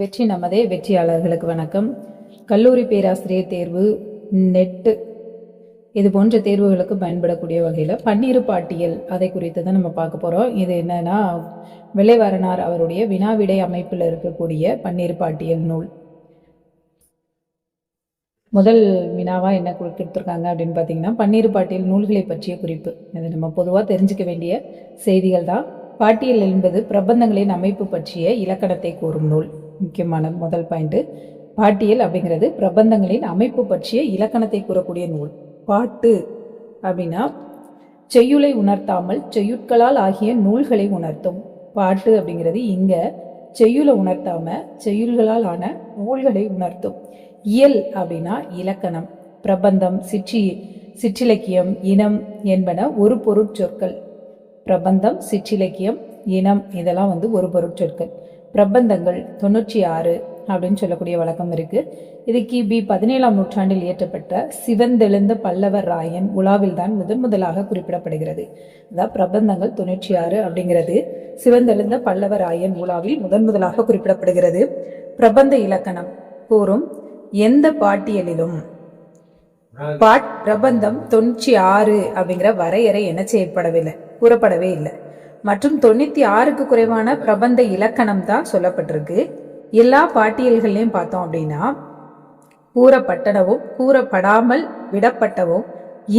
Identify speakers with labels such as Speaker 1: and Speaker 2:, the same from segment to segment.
Speaker 1: வெற்றி நமதே வெற்றியாளர்களுக்கு வணக்கம். கல்லூரி பேராசிரியர் தேர்வு நெட்டு. இது போன்ற தேர்வுகளுக்கு பயன்படக்கூடிய வகையில் பன்னீர் பாட்டியல் அதை குறித்து தான் நம்ம பார்க்க போகிறோம் இது என்னன்னா வெள்ளைவரனார் அவருடைய வினாவிடை அமைப்பில் இருக்கக்கூடிய பன்னீர் பாட்டியல் நூல். முதல் வினாவா என்ன கொடுத்துருக்காங்க அப்படின்னு பார்த்தீங்கன்னா பன்னீர் பாட்டியல் நூல்களை பற்றிய குறிப்பு. இது நம்ம பொதுவாக தெரிஞ்சுக்க வேண்டிய செய்திகள் தான். பாட்டியல் என்பது பிரபந்தங்களின் அமைப்பு பற்றிய இலக்கணத்தை கூறும் நூல். முக்கியமான முதல் பாயிண்ட்டு பாட்டியல் அப்படிங்கிறது பிரபந்தங்களின் அமைப்பு பற்றிய இலக்கணத்தை கூறக்கூடிய நூல். பாட்டு அப்படின்னா செய்யுளை உணர்த்தாமல் செய்யுட்களால் ஆகிய நூல்களை உணர்த்தும். பாட்டு அப்படிங்கிறது இங்க செய்யுளை உணர்த்தாம செய்யுள்களால் ஆன நூல்களை உணர்த்தும். இயல் அப்படின்னா இலக்கணம் பிரபந்தம் சிற்றி சிற்றிலக்கியம் இனம் என்பன ஒரு பொருட்சொற்கள். பிரபந்தம் சிற்றிலக்கியம் இனம் இதெல்லாம் வந்து ஒரு பொருட்சொற்கள். பிரபந்தங்கள் தொண்ணூற்றி ஆறு அப்படின்னு சொல்லக்கூடிய வழக்கம் இருக்கு. இது கிபி பதினேழாம் நூற்றாண்டில் இயற்றப்பட்ட சிவந்தெழுந்த பல்லவ ராயன் உலாவில் தான் முதன் முதலாக குறிப்பிடப்படுகிறது. அதாவது பிரபந்தங்கள் தொண்ணூற்றி ஆறு அப்படிங்கிறது சிவந்தெழுந்த பல்லவ ராயன் உலாவில் முதன் முதலாக குறிப்பிடப்படுகிறது. பிரபந்த இலக்கணம் கூறும் எந்த பாட்டியலிலும் பாட் பிரபந்தம் தொண்ணூற்றி ஆறு அப்படிங்கிற வரையறை என்ன செய்யப்படவில்லை கூறப்படவே இல்லை. மற்றும் தொண்ணூத்தி ஆறுக்கு குறைவான பிரபந்த இலக்கணம் தான் சொல்லப்பட்டிருக்கு. எல்லா பாட்டியல்கள்லையும் பார்த்தோம் அப்படின்னா கூறப்பட்டனவும் கூறப்படாமல் விடப்பட்டவும்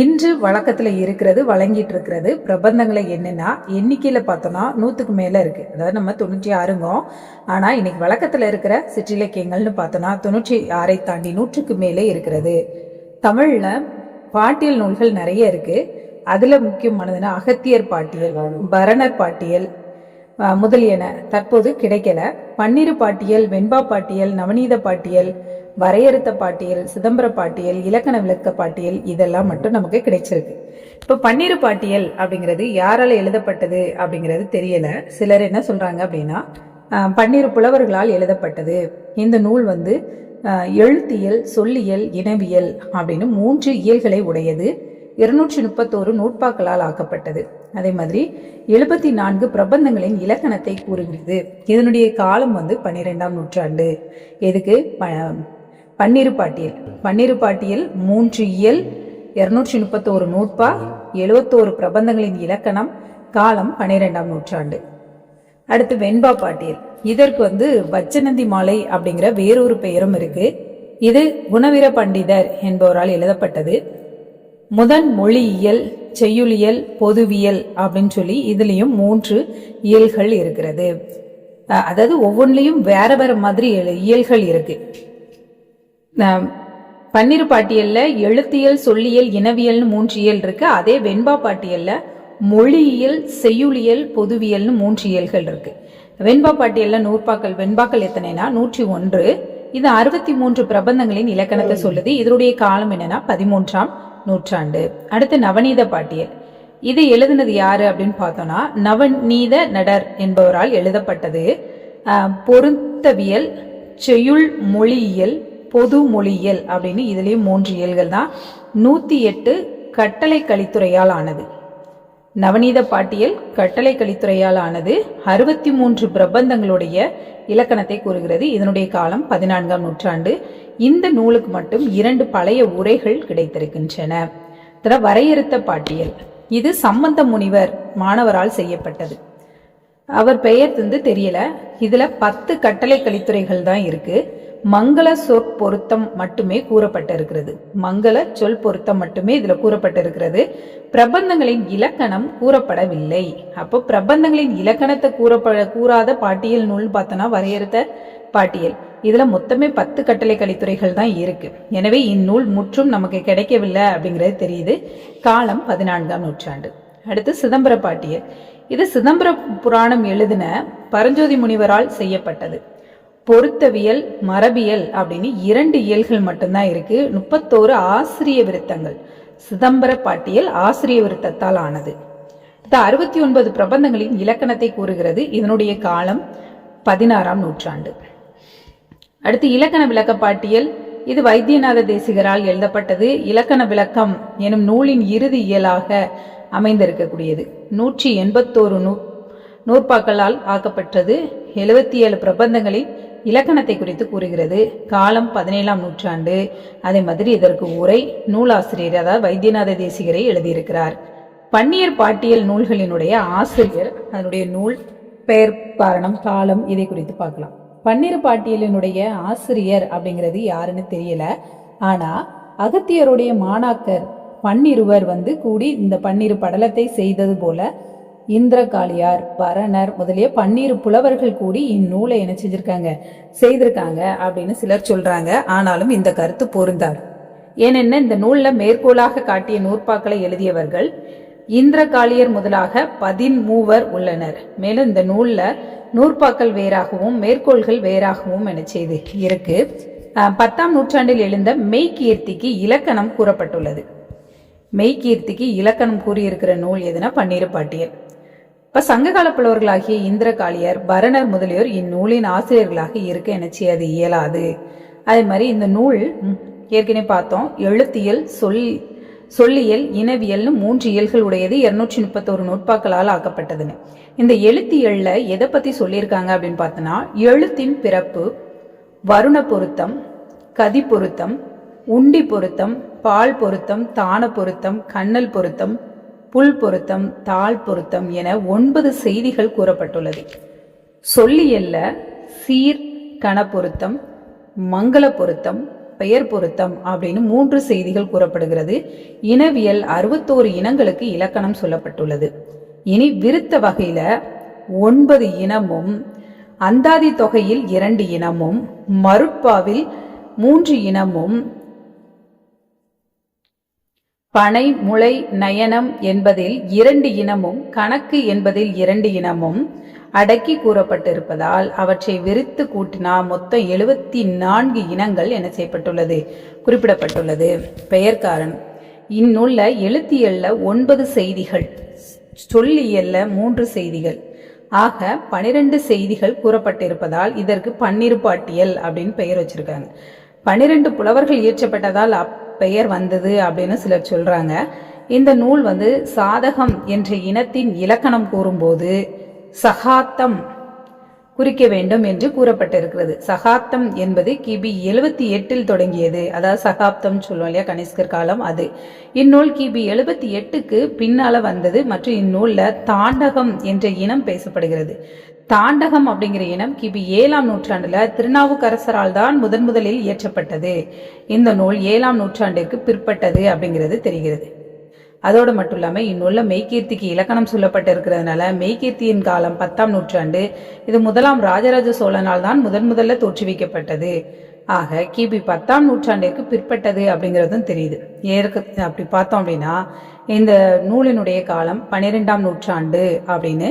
Speaker 1: இன்று வழக்கத்துல இருக்கிறது வழங்கிட்டு இருக்கிறது பிரபந்தங்களை என்னன்னா எண்ணிக்கையில பார்த்தோம்னா நூத்துக்கு மேல இருக்கு. அதாவது நம்ம தொண்ணூற்றி ஆறுங்கோம் ஆனா இன்னைக்கு வழக்கத்துல இருக்கிற சிற்றிலக்கியங்கள்னு பார்த்தோம்னா தொண்ணூற்றி ஆறை தாண்டி நூற்றுக்கு மேலே இருக்கிறது. தமிழ்ல பாட்டியல் நூல்கள் நிறைய இருக்கு. அதில் முக்கியமானதுன்னா அகத்தியர் பாட்டியல் பரணர் பாட்டியல் முதலியன தற்போது கிடைக்கல. பன்னிரு பாட்டியல் வெண்பா பாட்டியல் நவநீத பாட்டியல் வரையறுத்த பாட்டியல் சிதம்பர பாட்டியல் இலக்கண விளக்க பாட்டியல் இதெல்லாம் மட்டும் நமக்கு கிடைச்சிருக்கு. இப்போ பன்னிரு பாட்டியல் அப்படிங்கிறது யாரால எழுதப்பட்டது அப்படிங்கிறது தெரியல. சிலர் என்ன சொல்றாங்க அப்படின்னா பன்னிரு புலவர்களால் எழுதப்பட்டது. இந்த நூல் வந்து எழுத்தியல் சொல்லியல் இனவியல் அப்படின்னு மூன்று இயல்களை உடையது. இருநூற்றி முப்பத்தோரு நூற்பாக்களால் ஆக்கப்பட்டது. அதே மாதிரி எழுபத்தி நான்கு பிரபந்தங்களின் இலக்கணத்தை கூறுகிறது. இதனுடைய காலம் வந்து பன்னிரெண்டாம் நூற்றாண்டு. எதுக்கு? ப- பன்னிரு பாட்டியல். பன்னிரு பாட்டியல் மூன்று இயல் இருநூற்றி முப்பத்தோரு நூற்பா எழுபத்தோரு பிரபந்தங்களின் இலக்கணம் காலம் பன்னிரெண்டாம் நூற்றாண்டு. அடுத்து வெண்பா பாட்டியல். இதற்கு வந்து வச்சநந்தி மாலை அப்படிங்கிற வேறொரு பெயரும் இருக்கு. இது குணவீர பண்டிதர் என்பவரால் எழுதப்பட்டது. முதன் மொழியியல் செய்யுளியல் பொதுவியல் அப்படின்னு சொல்லி இதுலேயும் மூன்று இயல்கள் இருக்கிறது. அதாவது ஒவ்வொன்றிலையும் வேற வேற மாதிரி இயல்கள் இருக்கு. பன்னிரு பாட்டியல்ல எழுத்தியல் சொல்லியல் இனவியல்னு மூன்று இயல் இருக்கு. அதே வெண்பா பாட்டியல்ல மொழியியல் செய்யுளியல் பொதுவியல்னு மூன்று இயல்கள் இருக்கு. வெண்பா பாட்டியல்ல நூற்பாக்கள் வெண்பாக்கள் எத்தனைனா? நூற்றி ஒன்று. இது அறுபத்தி மூன்று பிரபந்தங்களின் இலக்கணத்தை சொல்லுது. இதனுடைய காலம் என்னன்னா பதிமூன்றாம் நூற்றாண்டு. அடுத்து நவநீத பாட்டியல். இது எழுதினது யாரு அப்படின்னு பார்த்தோம்னா நவநீத நடர் என்பவரால் எழுதப்பட்டது. பொருத்தவியல் செய்யுள் மொழியியல் பொது மொழியியல் அப்படின்னு இதுலேயும் மூன்று இயல்கள் தான். நூற்றி எட்டு கட்டளை கலித்துறையால் ஆனது. நவநீத பாட்டியல் கட்டளை கலித்துறையால் ஆனது அறுபத்தி மூன்று பிரபந்தங்களுடைய இலக்கணத்தை கூறுகிறது. இதனுடைய காலம் பதினான்காம் நூற்றாண்டு. இந்த நூலுக்கு மட்டும் இரண்டு பழைய உரைகள் கிடைத்திருக்கின்றன. வரையறுத்த பாட்டியல். இது சம்பந்த முனிவர் மாணவரால் செய்யப்பட்டது. அவர் பெயர் வந்து தெரியல. இதுல பத்து கட்டளை கலித்துறைகள் தான் இருக்கு. மங்கள சொற் பொருத்தம் மட்டுமே கூறப்பட்டிருக்கிறது. மங்கள சொல் பொருத்தம் மட்டுமே இதுல கூறப்பட்டிருக்கிறது. பிரபந்தங்களின் இலக்கணம் கூறப்படவில்லை. அப்போ பிரபந்தங்களின் இலக்கணத்தை கூறப்பட கூறாத பாட்டியல் நூல் பார்த்தோன்னா வரையறுத்த பாட்டியல். இதுல மொத்தமே பத்து கட்டளை கலித்துறைகள் தான் இருக்கு. எனவே இந்நூல் முற்றும் நமக்கு கிடைக்கவில்லை அப்படிங்கிறது தெரியுது. காலம் பதினான்காம் நூற்றாண்டு. அடுத்து சிதம்பர பாட்டியல். இது சிதம்பர புராணம் எழுதின பரஞ்சோதி முனிவரால் செய்யப்பட்டது. பொருத்தவியல் மரபியல் அப்படின்னு இரண்டு இயல்கள் மட்டும்தான் இருக்கு. முப்பத்தோரு ஆசிரிய விருத்தங்கள். சிதம்பர பாட்டியல் ஆசிரிய விருத்தத்தால் ஆனது. இந்த அறுபத்தி ஒன்பது பிரபந்தங்களின் இலக்கணத்தை கூறுகிறது. இதனுடைய காலம் பதினாறாம் நூற்றாண்டு. அடுத்து இலக்கண விளக்க பாட்டியல் இது வைத்தியநாத தேசிகரால் எழுதப்பட்டது. இலக்கண விளக்கம் எனும் நூலின் இறுதி இயலாக அமைந்திருக்கக்கூடியது. நூற்றி எண்பத்தோரு நூ நூற்பாக்களால் ஆக்கப்பட்டது எழுபத்தி ஏழு பிரபந்தங்களின் இலக்கணத்தை குறித்து கூறுகிறது. காலம் பதினேழாம் நூற்றாண்டு. அதே மாதிரி இதற்கு உரை நூலாசிரியர் அதாவது வைத்தியநாத தேசிகரை எழுதியிருக்கிறார். பன்னியர் பாட்டியல் நூல்களினுடைய ஆசிரியர் அதனுடைய நூல் பெயர் காரணம் காலம் இதை குறித்து பார்க்கலாம். பன்னிரு பாட்டியலினுடைய ஆசிரியர் அப்படிங்கிறது யாருன்னு தெரியல. ஆனா அகத்தியருடைய மாணாக்கர் பன்னிருவர் வந்து கூடி இந்த பன்னிரு படலத்தை செய்தது போல இந்திரகாளியார் பரணர் முதலிய பன்னிரு புலவர்கள் கூடி இந்நூலை என்ன செஞ்சிருக்காங்க செய்திருக்காங்க அப்படின்னு சிலர் சொல்றாங்க. ஆனாலும் இந்த கருத்து பொருந்தாது. ஏனென்ன இந்த நூல்ல மேற்கோளாக காட்டிய நூற்பாக்களை எழுதியவர்கள் இந்திரகாளியர் முதலாக பதிமூவர் உள்ளனர். மேலும் இந்த நூலில் நூற்பாக்கள் வேறாகவும் மேற்கோள்கள் வேறாகவும் என செய்து இருக்கு. பத்தாம் நூற்றாண்டில் எழுந்த மெய்கீர்த்திக்கு இலக்கணம் கூறப்பட்டுள்ளது. மெய்கீர்த்திக்கு இலக்கணம் கூறியிருக்கிற நூல் எதுனா பன்னீர் பாட்டியல். இப்ப சங்ககால புலவர்களாகிய இந்திரகாளியர் பரணர் முதலியோர் இந்நூலின் ஆசிரியர்களாக இருக்க என அது இயலாது. அதே மாதிரி இந்த நூல் ஏற்கனவே பார்த்தோம். எழுத்தியல் சொல் சொல்லியல் இனவியல்னு மூன்று இயல்கள் உடையது இருநூற்றி முப்பத்தோரு நூற்பாக்களால் ஆக்கப்பட்டதுன்னு. இந்த எழுத்தியல்ல எதை பற்றி சொல்லியிருக்காங்க அப்படின்னு பார்த்தோன்னா எழுத்தின் பிறப்பு வருண பொருத்தம் கதி பொருத்தம் உண்டி பொருத்தம் பால் பொருத்தம் தான பொருத்தம் கண்ணல் பொருத்தம் புல் பொருத்தம் தாள் பொருத்தம் என ஒன்பது செய்திகள் கூறப்பட்டுள்ளது. சொல்லியல்ல சீர் கண பொருத்தம் மங்கள பொருத்தம் பெயர் பொருத்தம் அப்படின்னு மூன்று செய்திகள் கூறப்படுகிறது. இனவியல் அறுபத்தோரு இனங்களுக்கு இலக்கணம் சொல்லப்பட்டுள்ளது. இனி விருத்த வகையில ஒன்பது இனமும் அந்தாதி தொகையில் இரண்டு இனமும் மருட்பாவில் மூன்று இனமும் பனை முளை நயனம் என்பதில் இரண்டு இனமும் கணக்கு என்பதில் இரண்டு இனமும் அடக்கி கூறப்பட்டிருப்பதால் அவற்றை விரித்து கூட்டினா மொத்தம் எழுபத்தி நான்கு இனங்கள் என செய்யப்பட்டுள்ளது குறிப்பிடப்பட்டுள்ளது. பெயர்காரன் இந்நூல்ல எழுத்தியல்ல ஒன்பது செய்திகள் சொல்லியல்ல மூன்று செய்திகள். ஆக பனிரெண்டு செய்திகள் கூறப்பட்டிருப்பதால் இதற்கு பன்னிரு பாட்டியல் அப்படின்னு பெயர் வச்சிருக்காங்க. பன்னிரெண்டு புலவர்கள் இயற்றப்பட்டதால் அப்பெயர் வந்தது அப்படின்னு சிலர் சொல்றாங்க. இந்த நூல் வந்து சாதகம் என்ற இனத்தின் இலக்கணம் கூறும்போது சகாத்தம் குறிக்க வேண்டும் என்று கூறப்பட்டிருக்கிறது. சகாப்தம் என்பது கிபி எழுபத்தி எட்டில் தொடங்கியது. அதாவது சகாப்தம் சொல்லுவோம் இல்லையா? கனிஷ்கர் காலம் அது. இந்நூல் கிபி எழுபத்தி எட்டுக்கு பின்னால வந்தது மற்றும் இந்நூலில் தாண்டகம் என்ற இனம் பேசப்படுகிறது. தாண்டகம் அப்படிங்கிற இனம் கிபி ஏழாம் நூற்றாண்டுல திருநாவுக்கரசரால் தான் முதன் முதலில் இயற்றப்பட்டது. இந்த நூல் ஏழாம் நூற்றாண்டிற்கு பிற்பட்டது அப்படிங்கிறது தெரிகிறது. அதோடு மட்டும் இல்லாமல் இந்நூலில் மெய்கீர்த்திக்கு இலக்கணம் சொல்லப்பட்டிருக்கிறதுனால மெய்கீர்த்தியின் காலம் பத்தாம் நூற்றாண்டு. இது முதலாம் ராஜராஜ சோழனால் தான் முதன் முதல்ல தோற்றுவிக்கப்பட்டது. ஆக கிபி பத்தாம் நூற்றாண்டிற்கு பிற்பட்டது அப்படிங்கிறதும் தெரியுது. ஏற்க அப்படி பார்த்தோம் அப்படின்னா இந்த நூலினுடைய காலம் பன்னிரெண்டாம் நூற்றாண்டு அப்படின்னு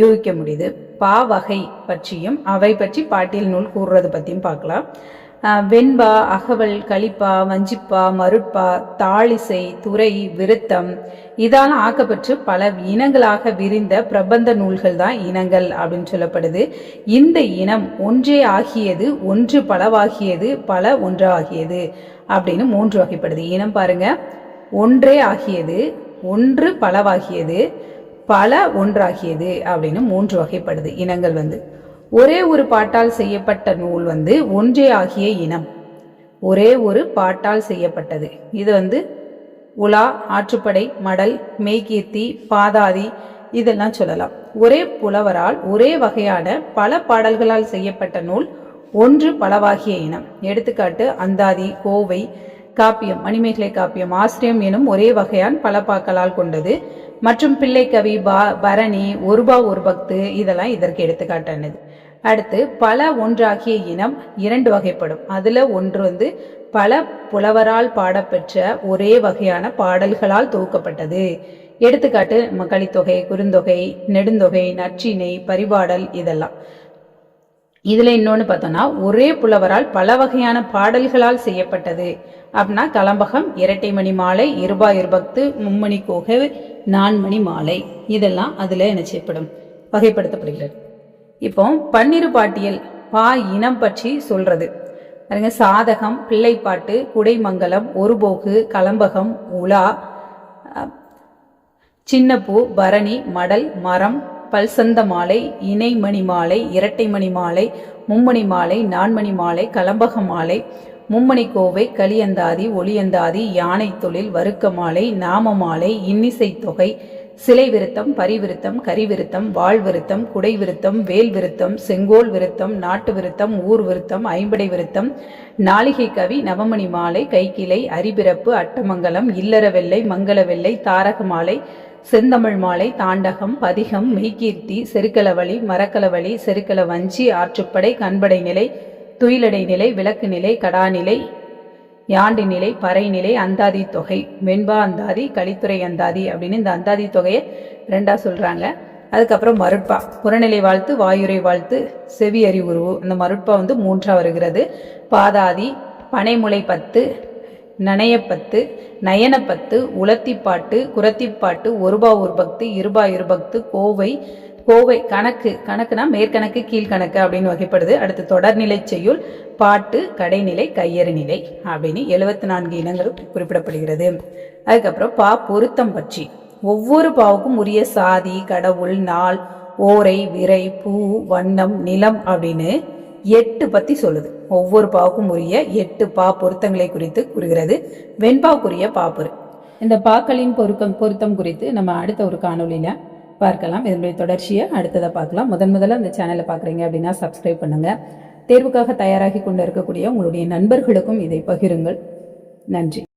Speaker 1: யூகிக்க முடியுது. பா வகை பற்றியும் அவை பற்றி பாட்டியல் நூல் கூறுறது பற்றியும் பார்க்கலாம். வெண்பா அகவல் களிப்பா வஞ்சிப்பா மருட்பா தாளிசை துறை விருத்தம். இதால் ஆக்கப்பெற்று பல இனங்களாக விரிந்த பிரபந்த நூல்கள் தான் இனங்கள் அப்படின்னு சொல்லப்படுது. இந்த இனம் ஒன்றே ஆகியது ஒன்று பலவாகியது பல ஒன்றாகியது அப்படின்னு மூன்று வகைப்படுது. இனம் பாருங்க. ஒன்றே ஆகியது ஒன்று பலவாகியது பல ஒன்றாகியது அப்படின்னு மூன்று வகைப்படுது இனங்கள் வந்து. ஒரே ஒரு பாட்டால் செய்யப்பட்ட நூல் வந்து ஒன்றே ஆகிய இனம். ஒரே ஒரு பாட்டால் செய்யப்பட்டது. இது வந்து உலா ஆற்றுப்படை மடல் மெய்கீர்த்தி பாதாதி இதெல்லாம் சொல்லலாம். ஒரே புலவரால் ஒரே வகையான பல பாடல்களால் செய்யப்பட்ட நூல் ஒன்று பலவாகிய இனம். எடுத்துக்காட்டு அந்தாதி கோவை காப்பியம் மணிமேகலை காப்பியம் ஆசிரியம் எனும் ஒரே வகையான் பல பாக்களால் கொண்டது. மற்றும் பிள்ளைக்கவி பா பரணி ஒருபா ஒரு பக்து இதெல்லாம் இதற்கு எடுத்துக்காட்டானது. அடுத்து பல ஒன்றாகிய இனம் இரண்டு வகைப்படும். அதில் ஒன்று வந்து பல புலவரால் பாடப்பெற்ற ஒரே வகையான பாடல்களால் தொகுக்கப்பட்டது. எடுத்துக்காட்டு மகளித்தொகை குறுந்தொகை நெடுந்தொகை நற்றிணை பரிபாடல் இதெல்லாம். இதுல இன்னொன்னு பார்த்தோம்னா ஒரே புலவரால் பல வகையான பாடல்களால் செய்யப்பட்டது. அப்படின்னா கலம்பகம் இரட்டை மணி மாலை இருபா இருபத்து மும்மணி கோகை நான்மணி மாலை. இதெல்லாம் அதுல என்ன செய்யப்படும்? வகைப்படுத்தப்படுகிறது. இப்போ பன்னிரு பாட்டியல் பா இனம் பற்றி சொல்றது. பாருங்க சாதகம் பிள்ளைப்பாட்டு குடைமங்கலம் ஒருபோகு கலம்பகம் உலா சின்னப்பூ பரணி மடல் மரம் பல்சந்த மாலை இணைமணி மாலை இரட்டை மணி மாலை மும்மணி மாலை நான்மணி மாலை கலம்பக மாலை மும்மணி கோவை களியந்தாதி ஒளியந்தாதி யானை தொழில் வறுக்க மாலை நாம மாலை இன்னிசை தொகை சிலை விருத்தம் பரிவிருத்தம் கரிவிருத்தம் வாழ் விருத்தம் குடை விருத்தம் வேல் விருத்தம் செங்கோல் விருத்தம் நாட்டு விருத்தம் ஊர் விருத்தம் ஐம்படை விருத்தம் நாளிகை கவி நவமணி மாலை கைக்கிளை அரிபிறப்பு அட்டமங்கலம் இல்லற வெள்ளை மங்கள வெள்ளை தாரக மாலை செந்தமிழ் மாலை தாண்டகம் பதிகம் மெய்கீர்த்தி செருக்கலவழி மரக்கலவழி செருக்கல வஞ்சி ஆற்றுப்படை கண்படை நிலை துயிலடை நிலை விளக்கு நிலை கடாநிலை யாண்டு நிலை பறை நிலை அந்தாதி தொகை வெண்பா அந்தாதி கலித்துறை அந்தாதி அப்படின்னு இந்த அந்தாதி தொகையை ரெண்டா சொல்றாங்க. அதுக்கப்புறம் மருட்பா புறநிலை வாழ்த்து வாயுரை வாழ்த்து செவி அறிவுருவு இந்த மருட்பா வந்து மூன்றா வருகிறது. பாதாதி பனைமுளை பத்து நனையப்பத்து நயனப்பத்து உலத்திப்பாட்டு குரத்திப்பாட்டு ஒருபா ஒருபக்து இருபா இருபக்து கோவை கோவை கணக்கு கணக்குனா மேற்கணக்கு கீழ்கணக்கு அப்படின்னு வகைப்படுது. அடுத்து தொடர்நிலை செய்யுள் பாட்டு கடைநிலை கையறு நிலை அப்படின்னு எழுபத்தி நான்கு இனங்களும் குறிப்பிடப்படுகிறது. அதுக்கப்புறம் பா பொருத்தம் பற்றி. ஒவ்வொரு பாவுக்கும் உரிய சாதி கடவுள் நாள் ஓரை விரை பூ வண்ணம் நிலம் அப்படின்னு எட்டு பத்தி சொல்லுது. ஒவ்வொரு பாவுக்கும் உரிய எட்டு பா பொருத்தங்களை குறித்து கூறுகிறது. வெண்பாவுக்குரிய பாப்பொரு இந்த பாக்களின் பொருத்தம் பொருத்தம் குறித்து நம்ம அடுத்த ஒரு காணொலியில் பார்க்கலாம். இதனுடைய தொடர்ச்சியை அடுத்ததை பார்க்கலாம். முதன் முதல்ல அந்த சேனலை பார்க்குறீங்க அப்படின்னா சப்ஸ்கிரைப் பண்ணுங்க. தேர்வுக்காக தயாராகி கொண்டு இருக்கக்கூடிய உங்களுடைய நண்பர்களுக்கும் இதை பகிருங்கள். நன்றி.